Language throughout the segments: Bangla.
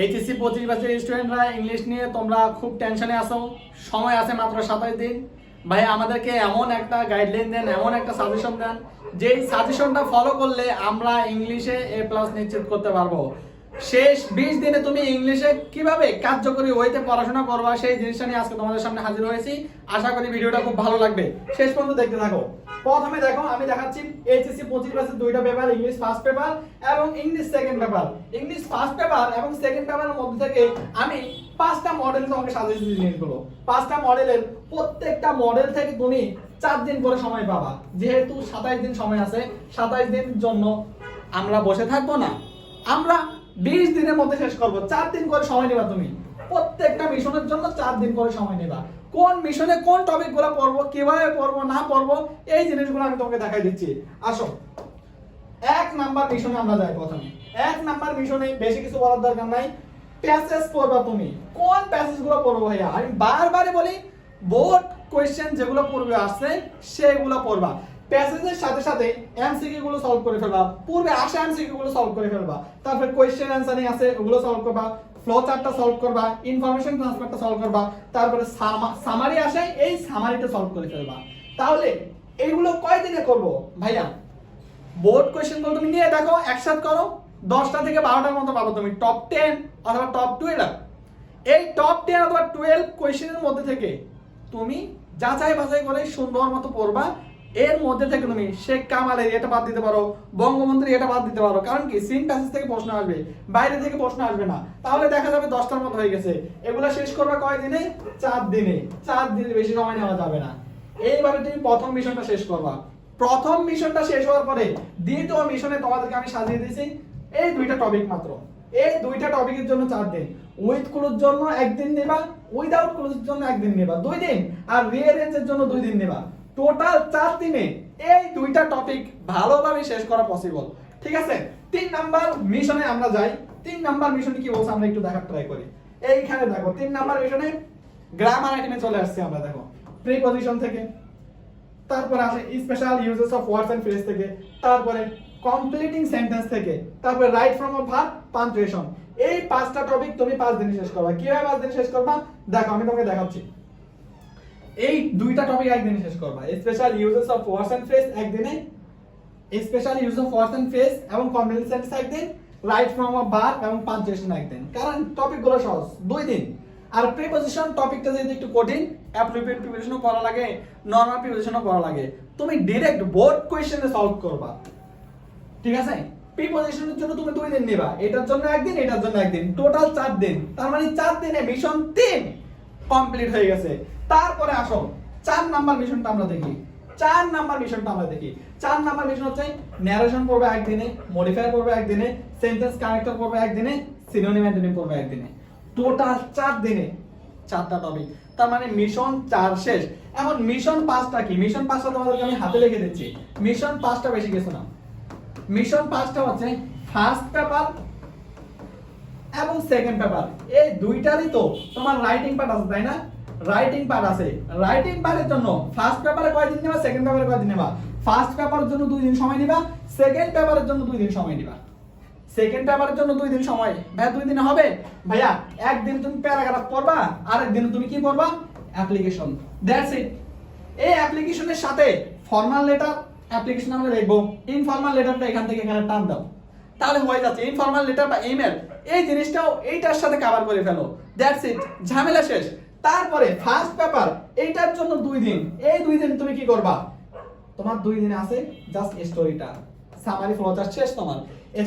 এইচএসসি পঁচিশ বছরের স্টুডেন্টরা ইংলিশ নিয়ে তোমরা খুব টেনশনে আসো সময় আছে মাত্র সাতাশ দিন। ভাই, আমাদেরকে এমন একটা গাইডলাইন দেন, এমন একটা সাজেশন দেন, যেই সাজেশনটা ফলো করলে আমরা ইংলিশে এ প্লাস নিশ্চিত করতে পারব। শেষ বিশ দিনে তুমি ইংলিশে কীভাবে কার্যকরী ওয়েতে পড়াশোনা করবা, সেই জিনিসটা নিয়ে আজকে তোমাদের সামনে হাজির হয়েছি। আশা করি ভিডিওটা খুব ভালো লাগবে। শেষ পর্যন্ত দেখতে থাকো। প্রথমে দেখো, আমি দেখাচ্ছি এইচএসসি পঁচিশ ক্লাসের দুইটা পেপার ইংলিশ ফার্স্ট পেপার এবং English second paper English first paper এবং সেকেন্ড পেপারের মধ্যে থেকে আমি পাঁচটা মডেল তোমাকে সাজেস্ট দিয়ে জিনিসগুলো। পাঁচটা মডেলের প্রত্যেকটা মডেল থেকে তুমি চার দিন করে সময় পাবা। যেহেতু সাতাইশ দিন সময় আছে, সাতাইশ দিন জন্য আমরা বসে থাকব না। আমরা বিশ দিনের মধ্যে শেষ করব। চার দিন করে সময় নেবা তুমি। প্রত্যেকটা মিশনের জন্য চার দিন করে সময় নেবা। কোন মিশনে কোন টপিকগুলো পড়ব, কীভাবে পড়ব, না পড়ব, এই জিনিসগুলো আমি তোমাকে দেখাই দিচ্ছি। আসো। এক নাম্বার মিশনে আমরা যাই প্রথমে। এক নাম্বার মিশনে বেশি কিছু বলার দরকার নাই। প্যাসেজ পড়বা তুমি। কোন প্যাসেজগুলো পড়ব ভাইয়া? আমি বারবারই বলি বোর্ড কোয়েশ্চেন যেগুলো পড়বে আসছে, সেগুলো পড়বা। প্যাসেজের সাথে সাথে এমসিকিউ গুলো সলভ করে ফেলবা। পূর্বে আসা এমসিকিউ গুলো সলভ করে ফেলবা। তারপর কোয়েশ্চেন অ্যানসারিং আছে, ওগুলো সলভ করবা। ফ্লো চার্টটা সলভ করবা ইনফরমেশন ট্রান্সফারটা সলভ করবা। তারপরে সামারি আসে, এই সামারিটা সলভ করে ফেলবা। তাহলে এইগুলো কয় দিনে করব? ভাইয়া বোর্ড কোয়েশ্চেনগুলো তুমি নিয়ে দেখো, একসাথে করো। দশটা থেকে বারোটার মতো পাবো তুমি। টপ টেন অথবা টপ টুয়েলভ এই টপ টেন অথবা টুয়েলভ কোয়েশ্চেনের মধ্যে থেকে তুমি যাচাই বাছাই করে সুন্দর মতো পড়বা। এর মধ্যে থেকে তুমি শেখ কামালের এটা বাদ দিতে পারো, বঙ্গবন্ধুর এটা বাদ দিতে পারো, কারণ কি? সিন থেকে প্রশ্ন আসবে, বাইরে থেকে প্রশ্ন আসবে না। তাহলে দেখা যাবে দশটার মতো হয়ে গেছে। এগুলা শেষ করবে কয় দিনে? চার দিনে। চার দিনে বেশি সময় নেওয়া যাবে না। এইবারে তুমি প্রথম মিশনটা শেষ করবা। প্রথম মিশনটা শেষ হওয়ার পরে দ্বিতীয় মিশনে তোমাদেরকে আমি সাজিয়ে দিয়েছি এই দুইটা টপিক মাত্র। এই দুইটা টপিকের জন্য চার দিন। উইথ ক্লুজ জন্য একদিন নেবা উইদাউট ক্লুজের জন্য একদিন নেবা, দুই দিন। আর রিয়ারেঞ্জের জন্য দুই দিন নেবা। টোটাল চার দিনে এই দুইটা টপিক ভালোভাবে শেষ করা পসিবল ঠিক আছে? তিন নাম্বার মিশনে আমরা যাই। তিন নাম্বার মিশনে কি বলছে আমরা একটু দেখার ট্রাই করি। এইখানে দেখো, তিন নাম্বার মিশনে গ্রামার আইটেমে চলে আসছে আমরা, দেখো। প্রিপজিশন থেকে, তারপরে আসে special uses of words and phrase থেকে, তারপরে কমপ্লিটিং সেন্টেন্স থেকে, তারপরে right form of verb punctuation এই পাঁচটা টপিক তুমি পাঁচ দিনে শেষ করবা। কীভাবে পাঁচ দিনে শেষ করবা? দেখো, আমি তোমাকে দেখাচ্ছি। এই দুইটা টপিক একদিনে শেষ করবা। Special uses of words and phrase একদিনে special use of words and phrase এবং কমপ্লিটিং সেন্টেন্স একদিন রাইট ফ্রম অফ ভার্ব এবং পাঞ্চুয়েশন একদিন। কারণ টপিকগুলো সহজ, দুই দিন। আর প্রিপজিশন টপিকটা যদি একটু কঠিন অ্যাপ্রোপ্রিয়েট প্রিপজিশনও করা লাগে নরমাল প্রিপজিশনও করা লাগে। তুমি ডাইরেক্ট বোর্ড কোশ্চেনে সলভ করবা। ঠিক আছে? প্রিপজিশনের জন্য তুমি দুই দিন নেবা। এটার জন্য একদিন, এটার জন্য একদিন। টোটাল চার দিন। তার মানে চার দিনে মিশন তিন কমপ্লিট হয়ে গেছে। তারপরে আসো, চার নাম্বার মিশনটা আমরা দেখি। চার নাম্বার মিশনটা আমরা দেখি। চার নাম্বার মিশন হচ্ছে ন্যারেশন পড়বে একদিনে মডিফায়ার পড়বে একদিনে সেন্টেন্স কানেক্টর পড়বে একদিনে সিনোনিম অ্যান্টোনিম পড়বে একদিনে। টোটাল চার দিনে, চারটা টপিক তার মানে মিশন চার শেষ। এখন মিশন পাঁচটা কি? মিশন পাঁচটা তোমাদেরকে আমি হাতে লিখে দিচ্ছি। মিশন পাঁচটা বেশি কিছু না। মিশন পাঁচটা হচ্ছে ফার্স্ট পেপার এবং সেকেন্ড পেপার এই দুইটারই তো তোমার রাইটিং পার্ট আছে, তাই না? রাইটিং পার্ট আছে। রাইটিং পার্টের জন্য ফার্স্ট পেপারে কয়দিন নেবা সেকেন্ড পেপারে কয়দিন নেবা? ফার্স্ট পেপারের জন্য দুই দিন সময় নিবা সেকেন্ড পেপারের জন্য দুই দিন সময় নিবা। সেকেন্ড পেপারের জন্য দুই দিন সময়। ভাইয়া, দুই দিনে হবে? ভাইয়া, একদিন তুমি প্যারাগ্রাফ পড়বা আর একদিন তুমি কি পড়বা? অ্যাপ্লিকেশন দ্যাটস ইট এই অ্যাপ্লিকেশনের সাথে ফর্মাল লেটার অ্যাপ্লিকেশন আমরা লিখব। ইনফর্মাল লেটারটা এখান থেকে এখানে টান দাও। তাহলে হয়ে যাচ্ছে। ইনফর্মাল লেটার বা ইমেল এই জিনিসটাও এইটার সাথে কভার করে ফেলো। দ্যাটস ইট ঝামেলা শেষ। তারপরে ফার্স্ট পেপার এইটার জন্য দুই দিন। এই দুই দিন তুমি কি করবা? তোমার দুই দিন আছে জাস্ট স্টোরিটা সামারি ফ্লোচার শেষ তোমার।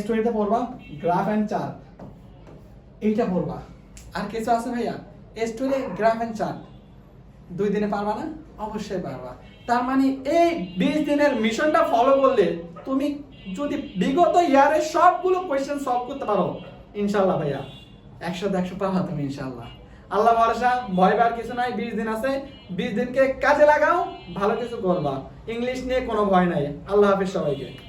স্টোরিতে পড়বা গ্রাফ এন্ড চার্ট এইটা পড়বা। আর কিছু আছে ভাইয়া? স্টোরি গ্রাফ এন্ড চার্ট দুই দিনে পারবা না? অবশ্যই পারবা। তার মানে এই বিশ দিনের মিশনটা ফলো করলে তুমি যদি বিগত ইয়ারের সবগুলো কোয়েশ্চেন সলভ করতে পারো ইনশাল্লাহ ভাইয়া। একশো একশো পাবা তুমি ইনশাল্লাহ আল্লাহ ভরসা, ভয় পাওয়ার কিছু নাই, বিশ দিন আছে। বিশ দিনকে কাজে লাগাও, ভালো কিছু করবা। ইংলিশ নিয়ে কোনো ভয় নাই। আল্লাহ হাফিজ সবাইকে।